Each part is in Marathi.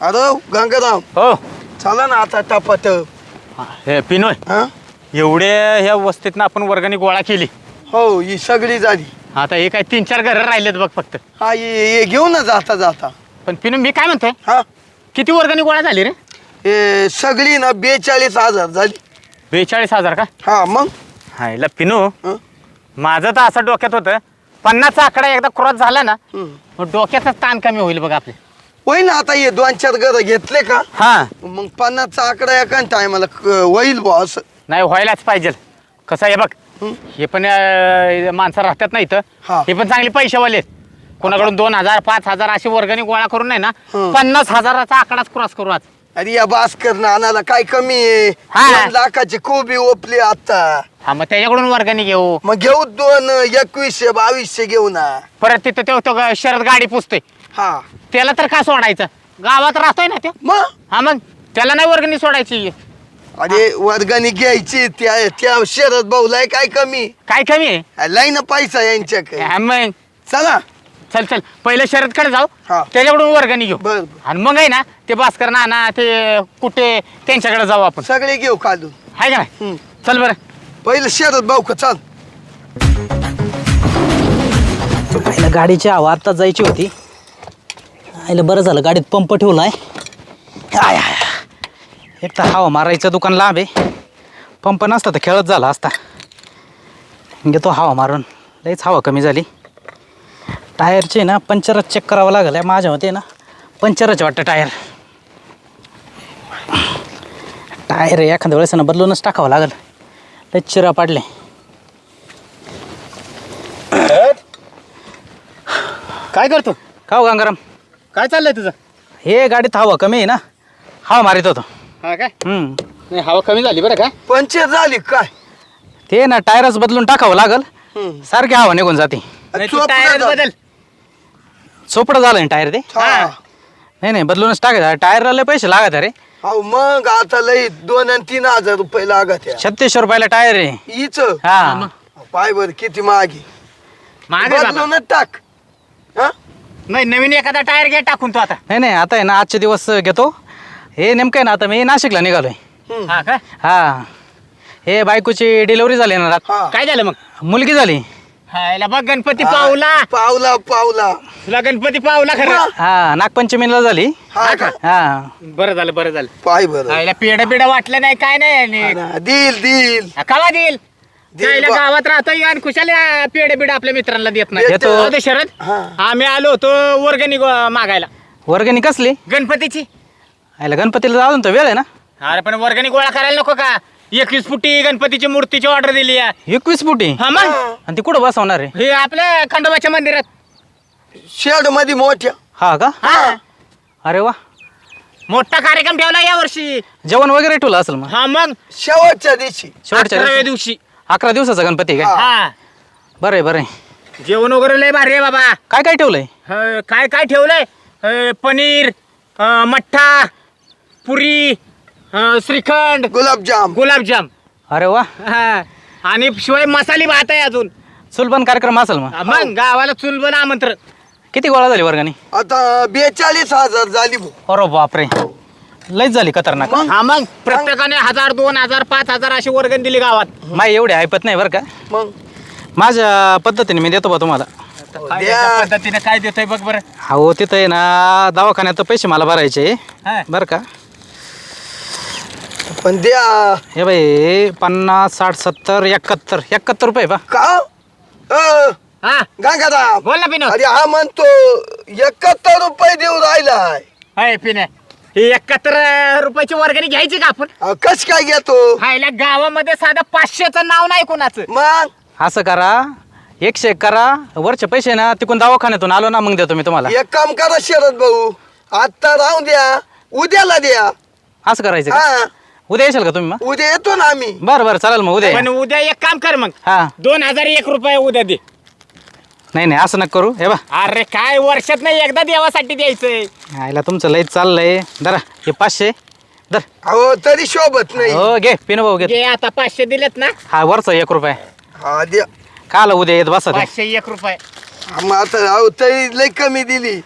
अरे गंगाराम हो. चला ना आता टपाट हे पिनोय. हा? एवढे ह्या वस्तीतनं आपण वर्गाने गोळा केली. हो ही सगळी झाली. आता हे काय तीन चार घरं राहिलेत बघ फक्त. हा ये ये घेऊ ना जाता जाता. पण पिनू मी काय म्हणतोय? हा? किती वर्गाने गोळा झाली रे? हे सगळी ना बेचाळीस हजार झाली. बेचाळीस हजार का? हा मग? हायला पिनू. हं? माझं तर असं डोक्यात होतं पन्नासचा आकडा एकदा क्रॉस झाला ना. मग डोक्याचा ताण कमी होईल बघ आपले. होईल ना आता हे दोन चार घर घेतले का? हा. मग पन्नासचा आकडा एका टायमाला होईल बा असं. नाही व्हायलाच पाहिजे. कसं आहे बघ हं? हे पण अं, माणसं राहतात ना इथं. हा. हे पण चांगले पैसेवाले आहेत. कोणाकडून दोन हजार पाच हजार अशी वर्गणी गोळा करून नाही ना हं. पन्नास हजाराचा आकडाच क्रॉस करू आज. अरे या भास्कर नानाला काय कमी आहे? हा. दोन लाखाची कोबी ओपली आता. हा मग त्याच्याकडून वर्गणी घेऊ. मग घेऊ दोन एकवीसशे बावीसशे घेऊ ना. परत तिथं तो शरद गाडी पुसतोय. हा. त्याला तर का सोडायचं? गावात राहतोय ना ते. मग? हा मग त्याला नाही वर्गणी सोडायची. अरे वर्गाने घ्यायची. त्या त्या शरद भाऊलाय काय कमी? काय कमी आहे? लय ना पैसा यांच्याकडे. हा, मग चला. चल चल. पहिलं शरदकडे जाऊ. हा. त्याच्याकडून वर्गणी घेऊ. बर बर. आणि मग आहे ना ते भास्कर नाना ते कुठे त्यांच्याकडे जाऊ आपण. सगळे घेऊ काढून आहे का नाही? हम्म. चल बरं. पहिलं शरद भाऊ का चाल. आईला गाडीची हवा आत्ता जायची होती. आईला बरं झालं गाडीत पंप ठेवला आहे आय आय. एक तर हवा मारायचं दुकान लांब आहे. पंप नसता तर खेळत झाला असता. घेतो हवा मारून. लईच हवा कमी झाली. टायरचे ना पंचरच चेक करावं लागेल. आहे. माझ्या मते ना पंचरच वाटतं टायर. टायर एखाद्या वेळेस ना बदलूनच टाकावं लागेल. लई चिरा पाडले. काय करतो? का हो गंगाराम? काय चाललंय तुझं? हे गाडीत हवा कमी आहे ना. हवा मारित होतो. हा काय? हम्म. नाही हवा कमी झाली बरं का? पंचर झाली काय? ते ना टायरच बदलून टाकावं लागल. सारखी हवा निघून जाते. नाही, तू चोपडं टायर झालं. बदल. चोपडं झालं ना टायर ते? हा. नाही नाही बदलूनच टाकायचं. टायरला लय पैसे लागत रे अहो मग आता लई दोन आणि तीन हजार रुपये लागत आहे. छत्तीसशे रुपयाला टायर आहे. हीच हा. पाय बर किती मागी? मागे बाबा. बदलूनच टाक. हा? नाही नवीन एखादा टायर घे टाकून तू आता. नाही नाही आता आहे ना आजचे दिवस घेतो. हे नेमकं आहे ना आता मी नाशिकला निघालोय. हा काय हा. हे बायकोची डिलिव्हरी झाली ना रात हा. काय झालं मग? मुलगी झाली. बघ गणपती हा. पावला. पावला पावला. तुला गणपती पावला खरं. हा. नागपंचमीला झाली. हा का? हा. बरं झालं बरं झालं. पाय बर. पेड पेड वाटलं नाही काय नाही आणि- दिल दिल हा, कवा देईल? त्याला. गावात राहतोय आणि खुशाल पेड बिड आपल्या मित्रांना देत नाही. दे शरद. हा. आम्ही आलो होतो वर्गणी गो- मागायला. वर्गणी कसली? गणपतीची. आयला गणपतीला अजून तर वेळ आहे ना? अरे पण वर्गणी गोळा करायला नको का? एकवीस फुटी गणपतीची मूर्तीची ऑर्डर दिली आहे एकवीस फुटी? हा मग? आणि ती कुठं बसवणार आहे? हे आपल्या खंडोबाच्या मंदिरात. शेडमध्ये मोठ्या. हा का? हा. अरे वा. मोठा कार्यक्रम ठेवला या वर्षी. जेवण वगैरे ठेवलं असेल मग? हा मग? शेवटच्या दिवशी. शेवटच्या. दिवशी. अकरा दिवसाचा गणपती आहे काय? हा. बरं आहे बरं आहे. जेवण वगैरे लय भारी आहे बाबा. काय काय ठेवलंय? अं, काय काय ठेवलंय? अं, पनीर अं, मठ्ठा पुरी अं, श्रीखंड गुलाबजाम. गुलाबजाम. अरे वा. हा. आणि शिवाय मसाली भात आहे अजून. चुलबन कार्यक्रम असेल मग. मग गावाला चुलबन आमंत्रण. किती गोळा झाली वर्गानी आता बेचाळीस हजार झाली अरे बापरे. लईच झाली खतरनाक. हा मग? प्रत्येकाने हजार दोन हजार पाच हजार अशी वर्गण दिली गावात. माय एवढे ऐपत नाही बरं का? मग? माझ्या पद्धतीने मी देतो बा तुम्हाला. काय द्या. याच्या पद्धतीने काय देतोय बघ बरं. हो तिथं आहे ना दवाखान्यात पैसे मला भरायचे. हा. बरं का? पण द्या. हे बाई पन्नास साठ सत्तर एकाहत्तर. एकाहत्तर रुपये बा. का? अ, हा. गंगाराम बोल ना पिनो. अरे हा म्हणतो एकाहत्तर रुपये देऊ राहिलाय. हाय पिने एकाहत्तर रुपयाची वर्गणी घ्यायची का आपण? अहो, कस काय घेतो? हायला गावामध्ये साधं पाचशेचं नाव नाही कोणाचं. मग? असं करा. एकशे एक करा. वरचे पैसे ना तिकून दवाखान्यातून आलो ना मग देतो मी तुम्हाला. एक काम करा शरद भाऊ. आता राहू द्या. उद्याला द्या. असं करायचं का? हा. उद्या येशाल का तुम्ही मग? उद्या येतो ना आम्ही. बरं बरं चालेल मग उद्या या. पण उद्या एक काम कर मग. हा. दोन हजार एक रुपये उद्या दे. नाही नाही असं नका करू. हे बा अरे काय वर्षात नाही एकदा देवासाठी द्यायचंय. आईला तुमचं लईच चाललंय. दरा हे पाचशे. दर अहो तरी शोभत नाही. हो घे पिनो भाऊ घे. जे आता पाचशे दिलेत ना. हा वरचा एक रुपये. हा द्या. काल उद्या येत बसा ते. पाचशे एक रुपये. मग आता अहो तरी लय कमी दिली.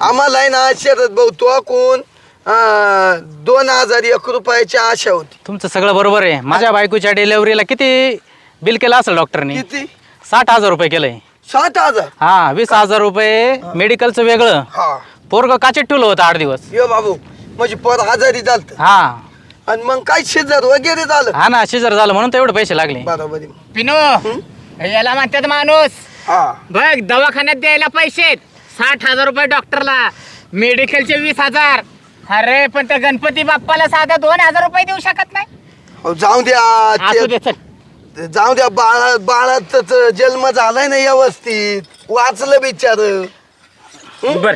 आम्हाला आहे ना शरद भाऊ तो कोण अं, दोन हजार एक रुपयाची आशा होती. तुमचं सगळं बरोबर आहे. माझ्या बायकोच्या डिलेवरीला किती बिल केलं असेल डॉक्टरनी किती? साठ हजार रुपये केलंय. साठ हजार. हा वीस हजार रुपये मेडिकलचं वेगळं. हा. पोरग काचेत ठेवलं होतं आठ दिवस. यो बाबू म्हणजे पर आजारी झालत. हा. आणि मग काय शेजार वगैरे झालं? हा ना शिजर झालं म्हणून तर एवढे पैसे लागले. बरोबर आहे. पिनो याला म्हणतात माणूस. हा. बघ दवाखान्यात द्यायला पैसे. साठ हजार रुपये डॉक्टरला मेडिकलचे वीस हजार. अरे पण त्या गणपती बाप्पाला साधा दोन हजार रुपये देऊ शकत नाही. अहो, जाऊ द्या असू दे ते- चल. जाऊ द्या बाळा बाळाच जन्म झालाय ना व्यवस्थित. वाचलं बिचार. बर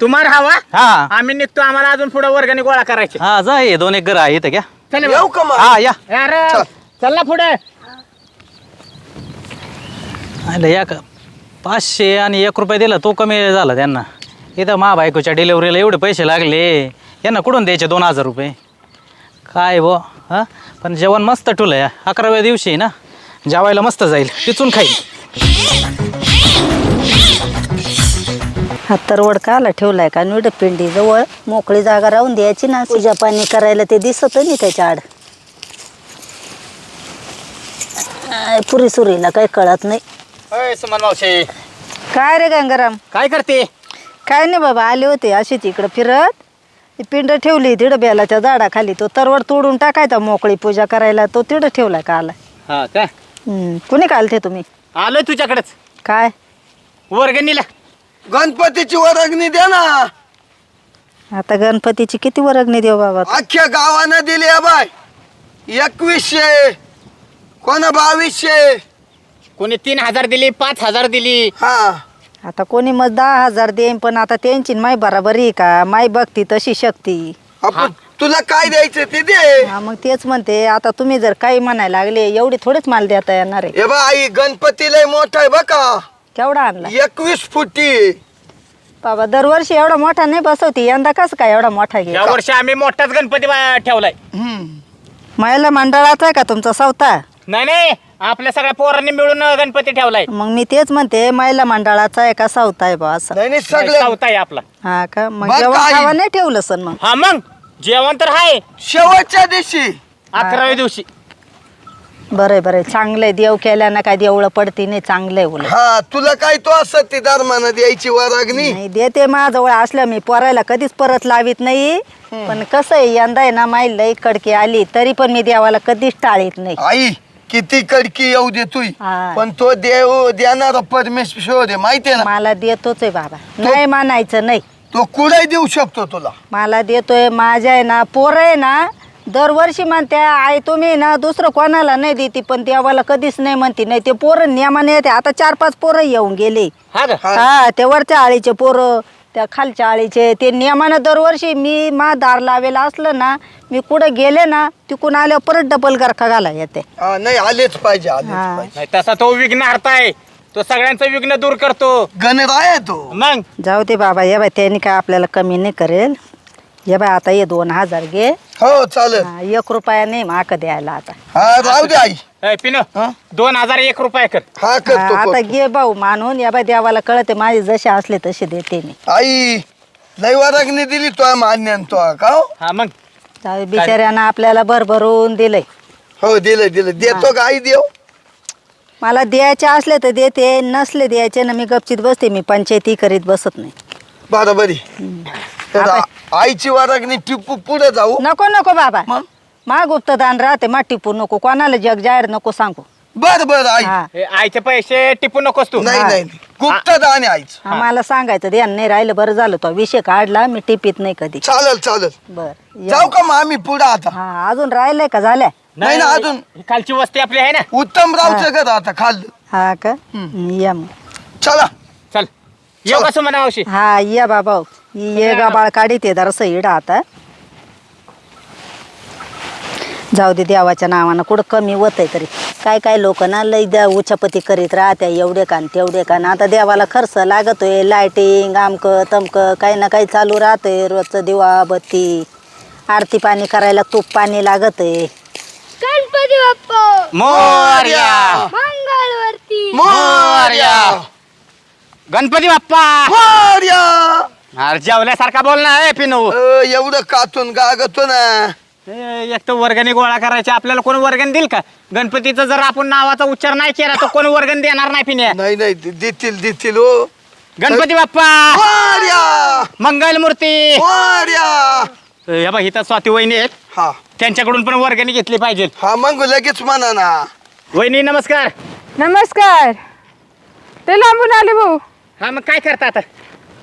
तुम्हाला हवा? हा. आम्ही निघतो आम्हाला अजून पुढे वर्गाने गोळा करायचे. हा जा हे दोन एक घर आहे इथं घ्या. चल येऊ का मग? हा या. यार चल. चल ना पुढे. आलं या का? पाचशे आणि एक रुपये दिला तो कमी झाला त्यांना. इथं मा बायकोच्या डिलेवरीला एवढे पैसे लागले. यांना कुठून द्यायचे दोन हजार रुपये? काय बो हां? पण जेवण मस्त ठुलं या. अकराव्या दिवशी ना? जेवायला मस्त जाईल. टिचून खाईल. हा तरवड काला ठेवलाय का? निवड पिंडी जवळ मोकळी जागा राहून द्यायची ना. पूजा पाणी करायला ते दिसत नाही त्याच्या आड. आय, पुरी सुरीला काही कळत नाही. अय, सुमन मावशी. काय रे गंगाराम? काय करते? काय नाही बाबा आले होते अशीच इकडं फिरत. ती पिंड ठेवली तिडं बेलाच्या झाडाखाली. तो तरवड तोडून टाकायचा मोकळी पूजा करायला. तो तिडं ठेवलाय काला हा काय हम्म, कुणी कालते तुम्ही? आलोय तुझ्याकडेच. काय? वर्गणीला. गणपतीची वरगणी द्या ना. आता गणपतीची किती वर्गणी देऊ बाबा? अख्ख्या गावानं दिली आहे बाय एकवीसशे. कोणा बावीसशे? कोणी तीन हजार दिली पाच हजार दिली. हा. आता कोणी मग दहा हजार देईन पण आता त्यांची माय बराबरी आहे का? माय बघती तशी शक्ती. आपण तुला काय द्यायचं ते दे. हा मग तेच म्हणते आता तुम्ही जर काही म्हणायला लागले एवढी थोडीच माल देता येणार आहे. हे बा आई गणपती लय मोठा आहे बघा. केवढा आणला? एकवीस फुटी. बाबा दरवर्षी एवढा मोठा नाही बसवती यंदा कसं काय एवढा मोठा घे या वर्षी आम्ही मोठाच गणपती बा- ठेवलाय. महिला मंडळाचा आहे का तुमचा सवता? नाही नाही आपल्या सगळ्या पोरांनी मिळून गणपती ठेवलाय. मग मी तेच म्हणते महिला मंडळाचा आहे का सवता आहे बा असं? नाही नाही सगळं आहे आपला. हा का? मग. खावा नाही ठेवलं सण मग? हा मग? जेवण तर आहे. शेवटच्या दिवशी. अकराव्या दिवशी. बरं बरं. चांगलंय. देव केल्यानं काय देवळं पडती नाही चांगलंय उलट. हा तुला काय तो असत ती धर्मानं द्यायची वरागणी? नाही देते माझ्याजवळ असल्या मी पोरायला कधीच परत लावित नाही. पण कसं आहे यंदा आहे ना माई लई कडकी आली तरी पण मी देवाला कधीच टाळीत नाही. आई किती कडकी येऊ दे तुई हा. पण तो देव देणारा परमेश्वर आहे माहितीये ना? मला देतोच आहे बाबा. नाही मानायचं नाही. तो कुठे देऊ शकतो तुला. मला देतोय माझ्या आहे ना पोरं आहे ना दरवर्षी म्हणते आई तुम्ही ना दुसरं कोणाला नाही देते पण देवाला कधीच नाही म्हणते. नाही ते पोरं नियमाने येते. आता चार पाच पोरं येऊन गेले. हा हा. हा ते वरच्या आळीचे पोरं त्या खालच्या आळीचे ते नियमानं दरवर्षी मी मा दार लावेला असलं ना मी कुठं गेले ना तिकून आल्यावर परत डबल गरखा घाला येते. हा, नाही आलेच पाहिजे आलेच हा. पाहिजे. नाही तसा तो विघ्न हरताय तो सगळ्यांचं विघ्न दूर करतो. गणराय आहे तो. मग? जाऊ दे बाबा ये बाय त्यांनी काय आपल्याला कमी नाही करेल. ये बाय आता ये दोन हजार घे. हो चालेल. हा, एक रुपया नाही माक द्यायला आता. हा राहू दे आई. ए, पिनो हा? दोन हजार एक रुपये कर. हा हा, करतो आता करतो. घे भाऊ मानून. या बाय देवाला कळते माझे जसे असले तसे देते मी. आई लय दिली तो मान्य तो का हो? हा मग? जाऊ दे, बिचाऱ्यानं आपल्याला भरभरून दिलंय. हो दिलं दिलं देतो का आई देव. मला द्यायचे असले तर देते नसले द्यायचे ना मी गपचित बसते मी पंचायती करीत बसत नाही. बरोबरी तर आ- आईची वरागणी टिपू पुढे जाऊ. नको नको बाबा. मग? मा गुप्तदान राहते मा टिपू नको कोणाला जग जाहीर नको सांगू. बर बर आई. हा. आईचे पैसे टिपू नकोस तू. नाही. नाही गुप्त दान आहे आईच. मला सांगायचं ध्यान नाही राहिलं बरं झालं तो. विषय काढला मी टिपीत नाही कधी. चालेल चालेल. बर जाऊ का मग आम्ही पुढे आता? हा अजून राहिलंय का झाल्या? नाही ना, अजून. ही खालची वस्ती आपली आहे ना. उत्तम रावचं घर आता खाल्लं हा का? या मग. चला. चल. येऊ का सुमन मावशी? हा या बाबा. ये गाबाळ काढी ते जरासं इडा आता. जाऊ दे देवाच्या नावानं कुठं कमी होत आहे तरी. काय काय लोक ना लई द्या उचापती करीत राहत्या एवढे कान तेवढे कान. आता देवाला खर्च लागतोय लायटिंग आमकं तमकं काही ना काही चालू राहतंय रोजचं दिवा बत्ती आरती पाणी करायला तूप पाणी लागतंय. गणपती बाप्पा! मोर्या! मंगळवरती! मोर्या! गणपती बाप्पा! मोर्या! अरे जेवल्यासारखा बोल ना ए पिनू. अ, एवढं कातून गागतो ना. ए, एक तर वर्गणी गोळा करायची. आपल्याला कोण वर्गणी देईल का? गणपतीचा जर आपण नावाचा उच्चार नाही केला तर कोण वर्गणी देणार नाही पिण्या? नाही नाही दे- देतील देतील हो. गणपती बाप्पा! वार्या मंगल मूर्ती! हे बघ इथं स्वाती वहिनी आहेत. हा. त्यांच्याकडून पण वर्गणी घेतली पाहिजे. हा मग लगेच म्हणा ना. वहिनी नमस्कार. नमस्कार. ते लांबून आले भाऊ. हा मग काय करता आता?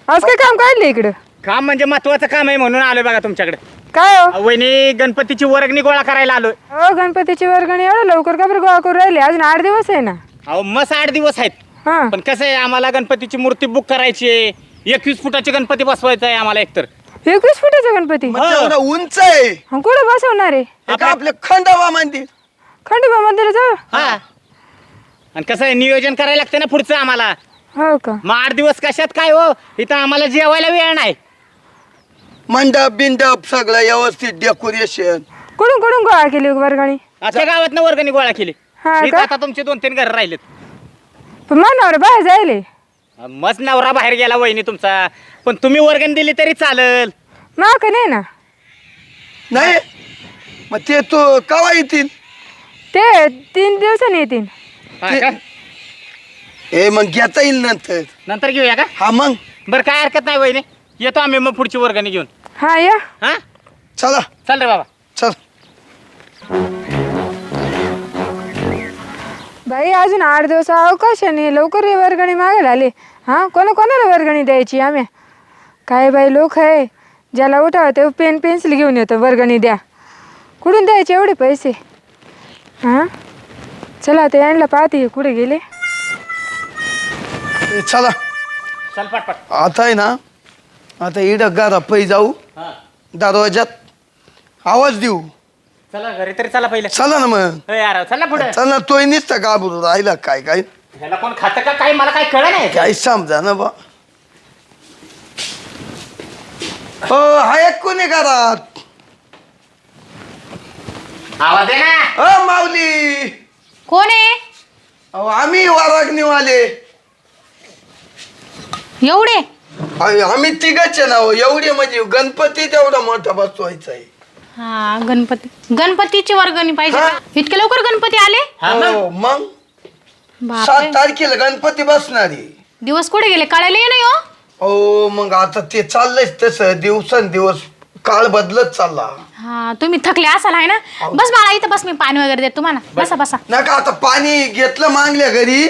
आज काय काम काढले इकडं? काम म्हणजे महत्वाचं काम आहे म्हणून आलोय बघा तुमच्याकडे. काय हो? वहिनी गणपतीची वर्गणी गोळा करायला आलोय. अहो गणपतीची वर्गणी एवढं लवकर का बरं गोळा करून राहिली? अजून आठ दिवस आहे ना. अहो मस्त आठ दिवस आहेत. हा. पण कसं आहे आम्हाला गणपतीची मूर्ती बुक करायची आहे. एकवीस फुटाची गणपती बसवायचा आहे आम्हाला एकतर. एकवीस फुटाचा गणपती? मग तेवढं उंच आहे. हा, कुठं बसवणार आहे? हे आपलं खंडावा मंदिर? खंडोबा मंदिराजवळ हा? आणि कसं आहे नियोजन करायला लागतं ना पुढचं आम्हाला. हो का? मग आठ दिवस कशात काय हो? इथं आम्हाला जेवायला वेळ नाही. मंडप बिंडप सगळं व्यवस्थित डेकोरेशन कुठून कुठून गोळा केली वर्गणी? आता गावात वर्गणी गोळा केली. हा इथं का? आता तुमचे दोन तीन घर राहिलेत. पण मानावर बाहेर जायले. मस्त नवरा बाहेर गेला वहिनी तुमचा. पण तुम्ही वर्गणी दिली तरी चालेल. माक नाही ना? नाही. मग ते तो कवा येतील? ते तीन दिवसांनी येतील. हा का? हे मग घेता येईल नंतर. नंतर घेऊया का? हा मग. बरं काय हरकत नाही वहिनी. येतो आम्ही मग पुढची वर्गणी घेऊन. हा या. हा? चला. चल रे बाबा. चल. बाई अजून आठ दिवस अवकाश आहे नाही लवकर हे वर्गणी मागायला आले हा कोणा कोणाला वर्गणी द्यायची आम्ही? काय बाई लोक आहे. ज्याला उठावं ते पेन पेन्सिल घेऊन येतो वर्गणी द्या. कुठून द्यायचे एवढे पैसे? हां? चला आता यांना पाहते कुठे गेले. ए, चला. चल पटपट. आता आहे ना आता इड गारा पै जाऊ. हा. दरवाजात आवाज देऊ. चला घरी तरी चला पहिले. चला ना मग. ए यार चल ना पुढे. चल ना तोय नुसतं घाबरू राहिला काय काय? ह्याला कोण खातं का काही मला काही कळ नाही. काय समजा ना बा. हो हाय कोणी घरात? आवाज आहे ना. अ माऊली. कोण आहे? अहो, आम्ही वारागणी आले एवढे? आम्ही आम्ही तिघच आहे ना हो. एवढे म्हणजे गणपती तेवढा मोठा बसवायचा आहे. हा गणपती. गणपतीची वर्गणी पाहिजे हा. इतके लवकर गणपती आले? हा मग हो बापरे. सात तारखेला गणपती बसणारी दिवस कुठे गेले? कळायला नाही हो? हो मग आता ते चाललंयच तसं. दिवसेंदिवस काळ बदलत चालला. हा तुम्ही थकले असाल आहे ना? बस मला इथं बस मी पाणी वगैरे देत तुम्हाला. बसा बसा. नका आता पाणी घेतलं मागल्या घरी.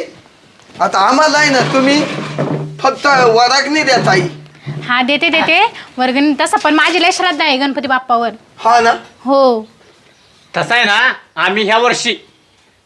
आता आम्हाला आहे ना तुम्ही. फक्त वरागणी द्या ताई हा देते देते. वर्गणी तसं पण माझी लय श्रद्धा आहे गणपती बाप्पावर. हा ना? हो. तसं आहे ना आम्ही ह्या वर्षी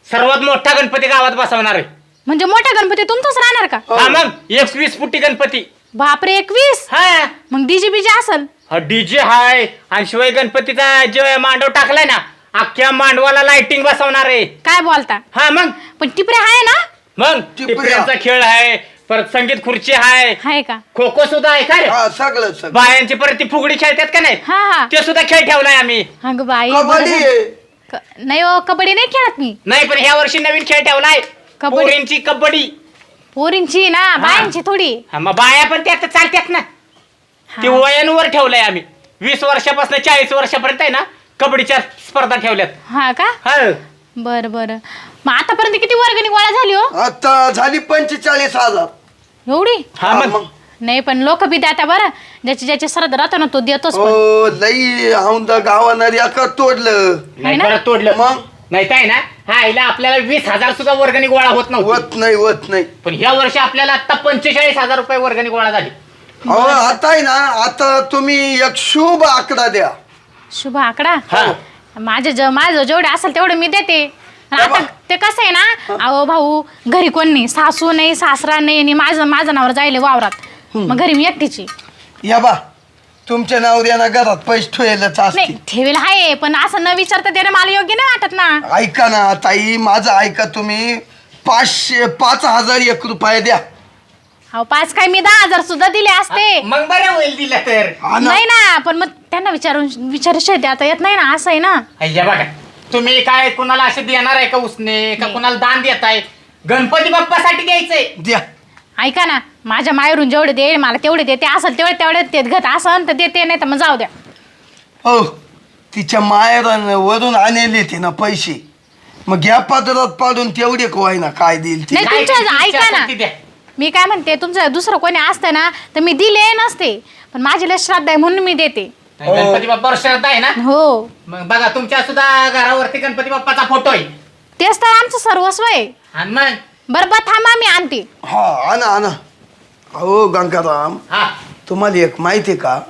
सर्वात मोठा गणपती गावात बसवणार आहे. म्हणजे मोठा गणपती तुमचाच राहणार का? हो. हा मग एकवीस फुटी गणपती. बापरे एकवीस? हा. मग डीजे बीजे असल? हा डीजे हाय आणि शिवाय गणपतीचा जे मांडव टाकलाय ना अख्ख्या मांडवाला लाइटिंग बसवणार आहे. काय बोलता? हा मग. पण टिपरे आहे ना? मग टिपऱ्या. टिपऱ्यांचा खेळ आहे परत संगीत खुर्ची आहे आहे का? खो खो सुद्धा आहे का रे? हा सगळं सगळं. बायांची परत ती फुगडी खेळतात का नाही हा हा. ते सुद्धा खेळ ठेवलाय आम्ही. अगं बाई कबड्डी. बरं झालं. आहे क- नाही हो कबड्डी नाही खेळत मी. नाही पण ह्या वर्षी नवीन खेळ ठेवलाय. कबड्डी. पोरींची कबड्डी. पोरींची ना बायांची थोडी. हा मग बाया पण त्यात चालतात ना. ते वयांवर ठेवलंय आम्ही. वीस वर्षापासून चाळीस वर्षापर्यंत आहे ना कबड्डीच्या स्पर्धा ठेवल्यात. हा का? हा. बर बर. मग आतापर्यंत किती वर्गणी गोळा झाली हो? आता झाली पंचेचाळीस हजार. एवढी? हा मग. नाही पण लोक बी द्या बरं. ज्याची ज्याची श्रद्धा राहतो ना तो देतोच पण. हो लई औंदा गावानं एका तोडलं. नाही ना? परत तोडलं. मग? नाही काय ना हा आईला आपल्याला वीस हजार सुद्धा वर्गणी गोळा होत नव्हती. वत नाही वत नाही. पण ह्या वर्षी आपल्याला आता पंचेचाळीस हजार रुपये वर्गणी गोळा झाली. अहो आता आहे ना आता तुम्ही एक शुभ आकडा द्या. शुभ आकडा? हा. माझे ज माझं जेवढे असेल तेवढे मी देते. आता. ते कसं आहे ना अहो भाऊ घरी कोण नाही सासू नाही सासरा नाही आणि माझं माझं नावर जायले वावरात. मग घरी मी एकटीची. या बा तुमच्या नवऱ्यानं घरात पैसे ठेवलेच नाही असते ठेवेल आहे पण असं न विचारता देणं मला योग्य नाही वाटत ना. ऐका ना ताई माझं ऐका तुम्ही. पाचशे पाच हजार एक रुपये द्या. अहो पाच काय मी दहा हजार सुद्धा दिले असते. मग बरं होईल दिलं तर. हा ना. नाही ना पण मग त्यांना विचारून विचारू आता येत नाही ना असं आहे ना. बघा. तुम्ही काय कुणाला असे देणार आहे का उसने? का कुणाला दान देत आहे गणपती बाप्पासाठी द्यायचंय द्या. ऐका ना माझ्या माहेरून जेवढे दे मला तेवढे देते असेल तेवढे तेवढे देत घेत असन तर देते नाही तर मग जाऊ द्या. हो तिच्या माहेरानं वरून आणले तिनं पैसे. मग घ्या पात्रात पाडून तेवढे कोय ना काय देईल ती? नाही काय तुमच्या तुमची ऐका ना. असेल ती द्या. मी काय म्हणते तुमचं दुसरं कोणी असतं ना तर मी दिले नसते. पण माझी लय श्राद्ध आहे म्हणून मी देते. गणपती बाप्पावर श्रद्धा आहे ना? हो. मग बघा तुमच्या सुद्धा घरावरती गणपती बाप्पाचा फोटो आहे. तेच तर आमचं सर्वस्व आहे. आणि मग? बरं बा थांबा मी आणते. हा आणा हो गंगाराम हा. तुम्हाला एक माहिती आहे का?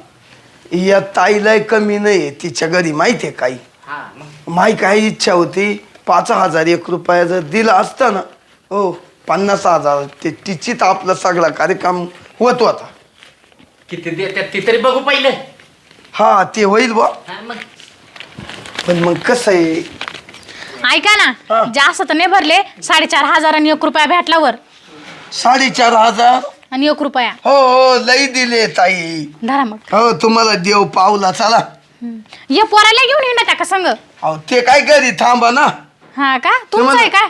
या ताईला कमी नाही तिच्या घरी माहिती आहे काही? हा मग? माही काय इच्छा होती पाच हजार एक रुपया जर दिला असता ना हो पन्नास हजार ते तिचीच आपला सगळा कार्यक्रम होत होता. किती देतात ती तरी बघू पहिले. हा ते होईल बा हा, मग. पण मग कसं आहे? ऐका हा. ना जास्त तर नाही भरले साडेचार हजार आणि एक रुपया भेटल्यावर. साडेचार हजार? आणि एक रुपया. हो हो लई दिले ताई. धरा मग. हो तुम्हाला देव पावला चला. हम्म. ये पोराला घेऊन येईन ना त्या का संग अहो ते काय घरी थांबा ना. हा का? तुमचं आहे काय?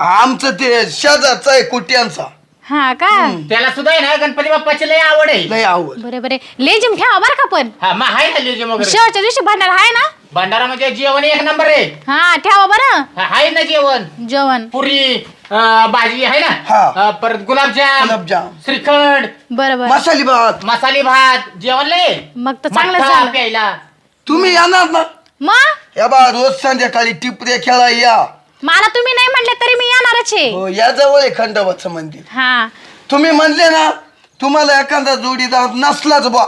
आमचं ते शेजारचं आहे कुट्यांचा. हा का? त्याला सुद्धा आहे ना गणपती बाप्पाची लय आवड आहे. लय आवड. बरे बरे. लेजिम ठेवा बरं का पण. हा मग आहे ना लेझिम वगैरे. शेवटच्या दिवशी भांडार आहे ना? भंडारा म्हणजे जेवण एक नंबर आहे. हा ठेवा बरं. हा, आहे ना जेवण. जेवण. पुरी अं, भाजी आहे ना? हा. अं, परत गुलाबजाम गुलाबजाम. श्रीखंड. बरं बरं. मसाली भात. मसाले भात. जेवण लय मग तर चांगलं मठ्ठा झालं. प्यायला. तुम्ही येणार ना? मग? या बा रोज संध्याकाळी टिपऱ्या खेळा या. मला तुम्ही नाही म्हणले तरी मी येणारच आहे. हो या जवळ आहे खंडोबाचं मंदिर. हा. तुम्ही म्हणले ना तुम्हाला एखादा जोडीदार नसलाच बा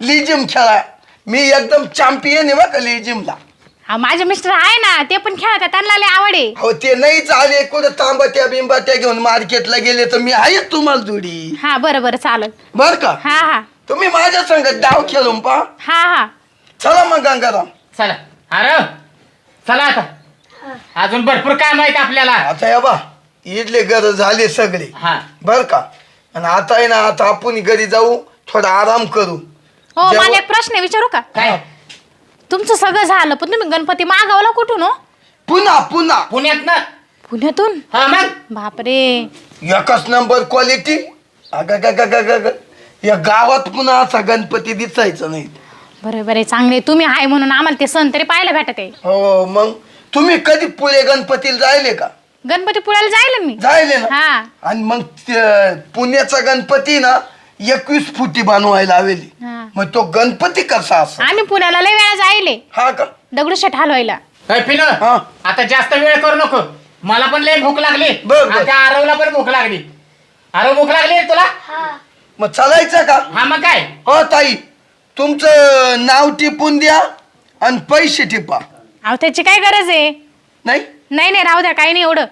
लिजिम खेळा मी एकदम चॅम्पियन आहे बा का लिजिमला हा, माझे मिस्टर आहे ना ते पण खेळतात त्यांना लय आवड आहे. हो ते नाहीच आले कुठं तांबाट्या बिंबाट्या घेऊन मार्केटला गेले तर मी आहेच तुम्हाला जोडी. हा बरं बरं चालेल. बर का? हा हा. तुम्ही माझ्या संगत डाव खेळून पा हा हा. चला मग गंगाराम. चला. अरे चला आता. अजून भरपूर काम आहेत आपल्याला. आता या बा इथले घर झाले सगळे. हा. बर का? आणि आता आहे ना आता आपण घरी जाऊ थोडा आराम करू. हो जेव्हा- मला एक प्रश्न विचारू का? काय? तुमचं सगळं झालं पण तुम्ही गणपती मागवला कुठून हो? पुन्हा पुन्हा. पुण्यात ना पुण्यातून? हा मग? बापरे. एकच नंबर क्वालिटी या गावात पुन्हा असा गणपती दिसायचा नाही. बरे बरे चांगले तुम्ही आहे म्हणून आम्हाला ते सण तरी पाहायला भेटत. आहे हो मग? तुम्ही कधी पुणे गणपतीला जायले का? गणपती पुण्याला जाईल मी. जायले ना? हा. आणि मग पुण्याचा गणपती ना एकवीस फुटी बनवायला लावली हा. मग तो गणपती कसा असा आम्ही पुण्याला लय वेळा जायले. हा का? दगडूशेठ हलवायला हा. आता जास्त वेळ करू नको. मला पण लय भूक लागली. बर, बर. आणि त्या आरवला पण भूक लागली. आरव भूक लागली रे तुला? मग चालायचं का? हा मग काय? हो ताई. तुमचं नाव टिपून द्या आणि पैसे टिपा. अहो त्याची काय गरज आहे? नाही? नाही नाही राहू द्या काही नाही एवढं.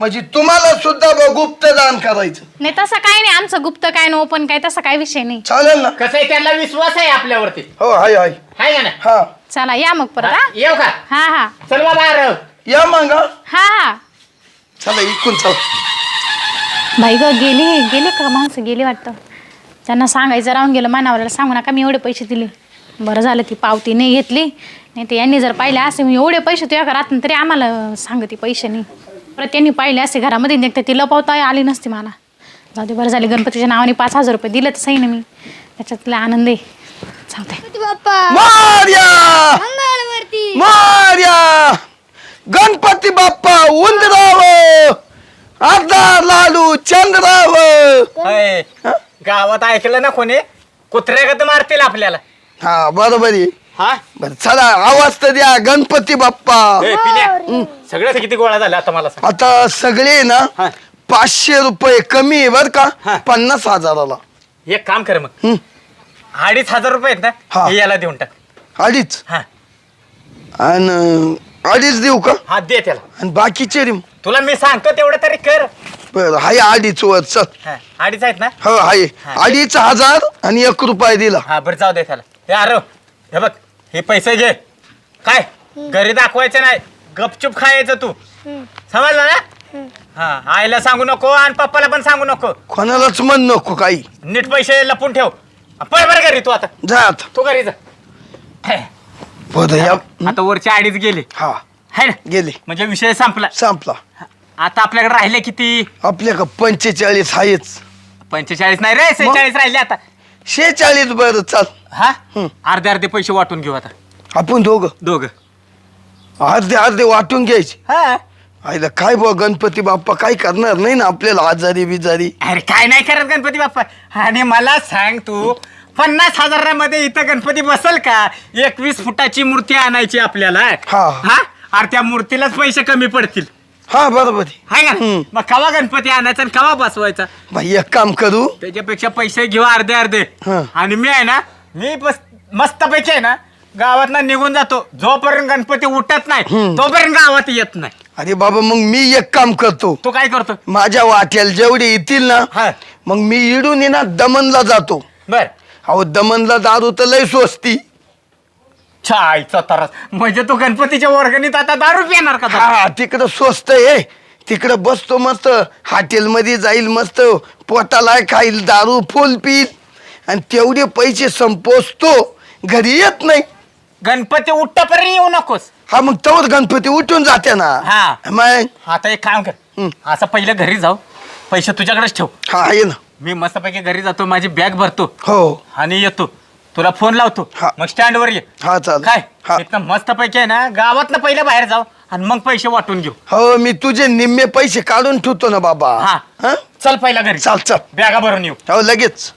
म्हणजे तुम्हाला सुद्धा ब- गुप्तदान करायचं. नाही तसं काही नाही आमचं गुप्त काय ना ओपन काय तसा काही विषय नाही. चालेल ना? कसं आहे त्यांना विश्वास आहे आपल्यावरती. हो हाय हाय हाय का ना हा. चला या मग परत हा, हा? येऊ का? हा हा. चल बाबा या मग हा. हा हा. चला इकून चला. बाई ग गेले गेले का माणसं? गेले वाटतं. त्यांना सांगायचं राहून गेलं मानावरला सांगू नका मी एवढे पैसे दिले. बरं झालं ती पावती नाही घेतली. नाही तर यांनी जर पाहिले असे मी एवढे पैसे तुझ्या घरात तरी आम्हाला सांगते पैसे नाही. परत त्यांनी पाहिले असे घरामध्ये निघते ती लपवता आली नसती मला. जाऊ दे बरं झाले गणपतीच्या नावाने पाच हजार रुपये दिले तर सही ना मी. त्याच्यातला आनंद आहे. मार्या! मार्या! गणपती बाप्पा उंदराव! आधार लालू चंद्राव! अय, गावात ऐकलं ना कोणी? कुत्र्यागत मारतील आपल्याला. हा बरोबर आहे. हा? बर चला आवाज तर द्या गणपती बाप्पा. ए, पिण्या, किती गोळा झाला आता मला सांग. आता सगळे ना हा. पाचशे रुपये कमी आहे बर का हा. पन्नास हजाराला. एक काम कर मग. हं, अडीच हजार रुपये आहेत ना हा. हे याला देऊन टाक. अडीच? हा. आणि अडीच देऊ का? हा दे त्याला. आणि बाकीचे रे तुला मी सांगतो तेवढं तरी कर. बर हाय अडीच वर चल. हा, अडीच आहेत ना? हो हाय. हा. अडीच हजार आणि एक रुपये दिला. हा बरं जाऊ दे त्याला. हे अरे हे बघ. हे पैसे घे. काय? घरी दाखवायचं नाही. गपचूप खायचं तू. समजलं ना? हा आईला सांगू नको आणि पप्पाला पण सांगू नको. कोणालाच म्हण नको काही. नीट पैसे लपून ठेव. पळ बरं घरी तू आता. जा आता. तू घरी जा. आता वरच्या अडीच गेले. हा. है ना? गेले. म्हणजे विषय संपला. संपला. आता आपल्याकडे राहिले किती? आपल्या का पंचेचाळीस आहेच. पंचेचाळीस नाही रे सेहेचाळीस राहिले आता. शेचाळीस बरं चाल. हा. अर्धे अर्धे पैसे वाटून घेऊ आता. आपण दोघं. दोघ. अर्धे अर्धे वाटून घ्यायचे. हा? आईला काय बुवा गणपती बाप्पा काय करणार नाही ना आपल्याला आजारी बिजारी. अरे काय नाही करत गणपती बाप्पा. आणि मला सांग तू पन्नास हजारामध्ये इथं गणपती बसल का? एकवीस फुटाची मूर्ती आणायची आपल्याला. हा. हा? अरे त्या मूर्तीलाच पैसे कमी पडतील. हा बरोबर आहे हाय का? हम्म. मग कवा गणपती आणायचा आणि कवा बसवायचा? भाई एक काम करू. त्याच्यापेक्षा पैसे घेऊ अर्धे अर्धे. हा. आणि मी आहे ना मी बस मस्तपैकी आहे ना गावात निघून जातो. जोपर्यंत गणपती उठत नाही तोपर्यंत गावात येत नाही. अरे बाबा मग मी एक काम करतो. तू काय करतो? माझ्या वाट्याला जेवढे येतील ना हा. मग मी इडून ना दमनला जातो. बर. अहो दमनला दारू तर लय स्वस्ती. छायचा तरस. म्हणजे तू गणपतीच्या वर्गणीत आता दारू पिणार का? हा तिकडं स्वस्त आहे. तिकडं बसतो मस्त. हॉटेलमध्ये जाईल मस्त. पोटाला खाईल दारू फुल पिईल. आणि तेवढे पैसे संपोसतो. घरी येत नाही. गणपती उठ्टापर्यंत येऊ नकोस. हा मग तवर गणपती उठून जाते ना. हा. मग? आता एक काम कर. हं. असं पहिलं घरी जाऊ. पैसे तुझ्याकडेच ठेव. हा आहे ना. मी मस्तपैकी घरी जातो माझी बॅग भरतो. हो. आणि येतो. तुला फोन लावतो. हा. मग स्टँडवर ये. हा काय? हा. इथनं मस्तपैकी आहे ना गावातनं पहिलं बाहेर जाऊ आणि मग पैसे वाटून घेऊ. हो मी तुझे निम्मे पैसे काढून ठेवतो ना बाबा. हा. हा? चल पहिला घरी. चाल चल. बॅगा भरून येऊ. हो लगेच.